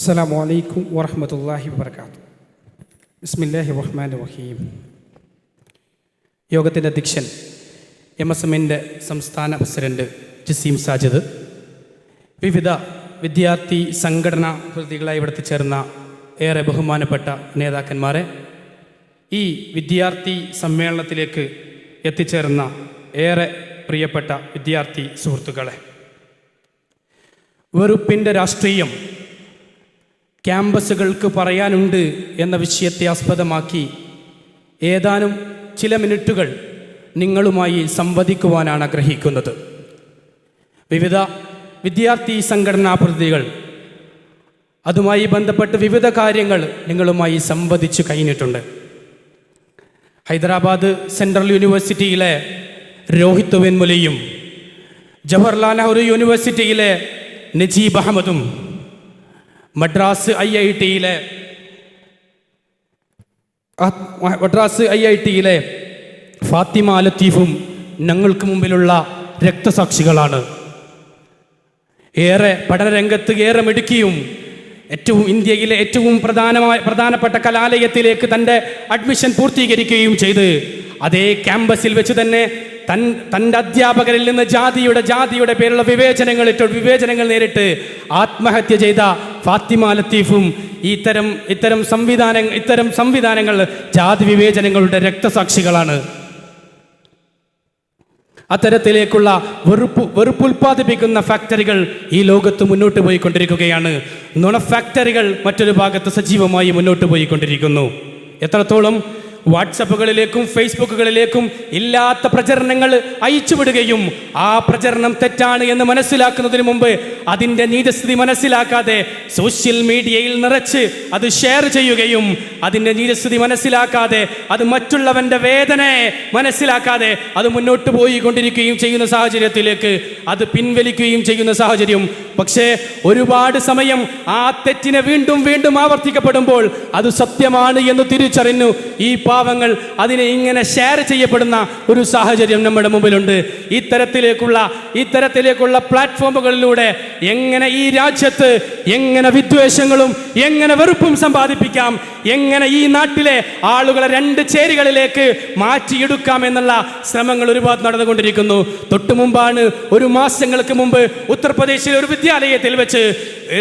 അസ്സാം الله وبركاته بسم ബിസ്മില്ലാഹി റഹ്മാൻ റഹീം. യോഗത്തിന്റെ അധ്യക്ഷൻ എം എസ് എമ്മിന്റെ സംസ്ഥാന പ്രസിഡന്റ് ജസീം സാജിദ് വിവിധ വിദ്യാർത്ഥി സംഘടനാ പ്രതികളായി ഇവിടെ ചേർന്ന ഏറെ ബഹുമാനപ്പെട്ട നേതാക്കന്മാരെ ഈ വിദ്യാർത്ഥി സമ്മേളനത്തിലേക്ക് എത്തിച്ചേർന്ന ഏറെ പ്രിയപ്പെട്ട വിദ്യാർത്ഥി സുഹൃത്തുക്കളെ വെറുപ്പിന്റെ രാഷ്ട്രീയം ക്യാമ്പസുകൾക്ക് പറയാനുണ്ട് എന്ന വിഷയത്തെ ആസ്പദമാക്കി. ഏതാനും ചില മിനിറ്റുകൾ നിങ്ങളുമായി സംവദിക്കുവാനാണ് ആഗ്രഹിക്കുന്നത്. വിവിധ വിദ്യാർത്ഥി സംഘടനാ പ്രതിനിധികൾ അതുമായി ബന്ധപ്പെട്ട് വിവിധ കാര്യങ്ങൾ നിങ്ങളുമായി സംവദിച്ചു കഴിഞ്ഞിട്ടുണ്ട്. ഹൈദരാബാദ് സെൻട്രൽ യൂണിവേഴ്സിറ്റിയിലെ രോഹിത് വെൻമുലയും ജവഹർലാൽ നെഹ്റു യൂണിവേഴ്സിറ്റിയിലെ നജീബ് അഹമ്മദും മദ്രാസ് ഐ ഐ ടിയിലെ മദ്രാസ് ഐ ഐ ടിയിലെ ഫാത്തിമ ലത്തീഫും ഞങ്ങൾക്ക് മുമ്പിലുള്ള രക്തസാക്ഷികളാണ്. ഏറെ പഠനരംഗത്ത് ഏറെ മിടുക്കിയും ഏറ്റവും ഇന്ത്യയിലെ ഏറ്റവും പ്രധാനമായ പ്രധാനപ്പെട്ട കലാലയത്തിലേക്ക് തന്റെ അഡ്മിഷൻ പൂർത്തീകരിക്കുകയും ചെയ്ത് അതേ ക്യാമ്പസിൽ വെച്ച് തന്നെ തൻ തന്റെ അധ്യാപകരിൽ നിന്ന് ജാതിയുടെ ജാതിയുടെ പേരുള്ള വിവേചനങ്ങൾ ഇട്ട് വിവേചനങ്ങൾ നേരിട്ട് ആത്മഹത്യ ചെയ്ത ഫാത്തിമ ലത്തീഫും ഇത്തരം ഇത്തരം സംവിധാന ഇത്തരം സംവിധാനങ്ങൾ ജാതി വിവേചനങ്ങളുടെ രക്തസാക്ഷികളാണ്. അത്തരത്തിലേക്കുള്ള വെറുപ്പ് വെറുപ്പ് ഉൽപ്പാദിപ്പിക്കുന്ന ഫാക്ടറികൾ ഈ ലോകത്ത് മുന്നോട്ട് പോയിക്കൊണ്ടിരിക്കുകയാണ്. നുണ ഫാക്ടറികൾ മറ്റൊരു ഭാഗത്ത് സജീവമായി മുന്നോട്ട് പോയിക്കൊണ്ടിരിക്കുന്നു. എത്രത്തോളം വാട്സപ്പുകളിലേക്കും ഫേസ്ബുക്കുകളിലേക്കും ഇല്ലാത്ത പ്രചരണങ്ങൾ അയച്ചുവിടുകയും ആ പ്രചരണം തെറ്റാണ് എന്ന് മനസ്സിലാക്കുന്നതിന് മുമ്പ് അതിന്റെ നീതസ്ഥിതി മനസ്സിലാക്കാതെ സോഷ്യൽ മീഡിയയിൽ നിറച്ച് അത് ഷെയർ ചെയ്യുകയും അതിന്റെ നീതസ്ഥിതി മനസ്സിലാക്കാതെ അത് മറ്റുള്ളവന്റെ വേദനയെ മനസ്സിലാക്കാതെ അത് മുന്നോട്ട് പോയി കൊണ്ടിരിക്കുകയും ചെയ്യുന്ന സാഹചര്യത്തിലേക്ക് അത് പിൻവലിക്കുകയും ചെയ്യുന്ന സാഹചര്യം. പക്ഷേ ഒരുപാട് സമയം ആ തെറ്റിനെ വീണ്ടും വീണ്ടും ആവർത്തിക്കപ്പെടുമ്പോൾ അത് സത്യമാണ് എന്ന് തിരിച്ചറിഞ്ഞു. ഈ പാവങ്ങൾ അതിനെ ഇങ്ങനെ ഷെയർ ചെയ്യപ്പെടുന്ന ഒരു സാഹചര്യം നമ്മുടെ മുമ്പിലുണ്ട്. ഇത്തരത്തിലേക്കുള്ള ഇത്തരത്തിലേക്കുള്ള പ്ലാറ്റ്ഫോമുകളിലൂടെ എങ്ങനെ ഈ രാജ്യത്ത് എങ്ങനെ വിദ്വേഷങ്ങളും എങ്ങനെ വെറുപ്പും സമ്പാദിപ്പിക്കാം എങ്ങനെ ഈ നാട്ടിലെ ആളുകളെ രണ്ട് ചേരികളിലേക്ക് മാറ്റിയെടുക്കാം എന്നുള്ള ശ്രമങ്ങൾ ഒരുപാട് നടന്നുകൊണ്ടിരിക്കുന്നു. തൊട്ടു മുമ്പാണ് ഒരു മാസങ്ങൾക്ക് മുമ്പ് ഉത്തർപ്രദേശിലെ ഒരു വിദ്യാലയത്തിൽ വെച്ച്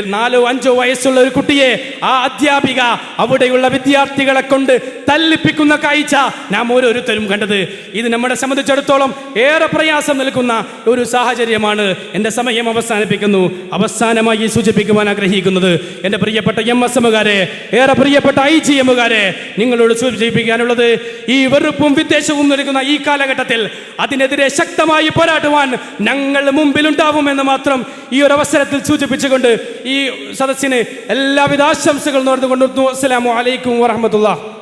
നാലോ അഞ്ചോ വയസ്സുള്ള ഒരു കുട്ടിയെ ആ അധ്യാപിക അവിടെയുള്ള വിദ്യാർത്ഥികളെ കൊണ്ട് തല്ലിപ്പിക്കുന്ന കാഴ്ച നാം ഓരോരുത്തരും കണ്ടത്. ഇത് നമ്മളെ സംബന്ധിച്ചിടത്തോളം ഏറെ പ്രയാസം നൽകുന്ന ഒരു സാഹചര്യമാണ്. എന്റെ സമയം അവസാനിപ്പിക്കുന്നു. അവസാനമായി സൂചിപ്പിക്കുവാൻ ആഗ്രഹിക്കുന്നത് എന്റെ പ്രിയപ്പെട്ട എം എസ് എമ്മുകാരെ ഏറെ പ്രിയപ്പെട്ട ഐ ജി എമ്മുകാരെ നിങ്ങളോട് സൂചിപ്പിക്കാനുള്ളത് ഈ വെറുപ്പും വിദ്വേഷവും നൽകുന്ന ഈ കാലഘട്ടത്തിൽ അതിനെതിരെ ശക്തമായി പോരാടുവാൻ ഞങ്ങൾ മുമ്പിലുണ്ടാവുമെന്ന് മാത്രം ഈ ഒരു അവസരത്തിൽ സൂചിപ്പിച്ചുകൊണ്ട് ഈ സദസ്സിന് എല്ലാവിധ ആശംസകൾ നേർന്നുകൊണ്ടിരുന്നു. അസ്സലാമു അലൈക്കും വറഹമത്തുള്ള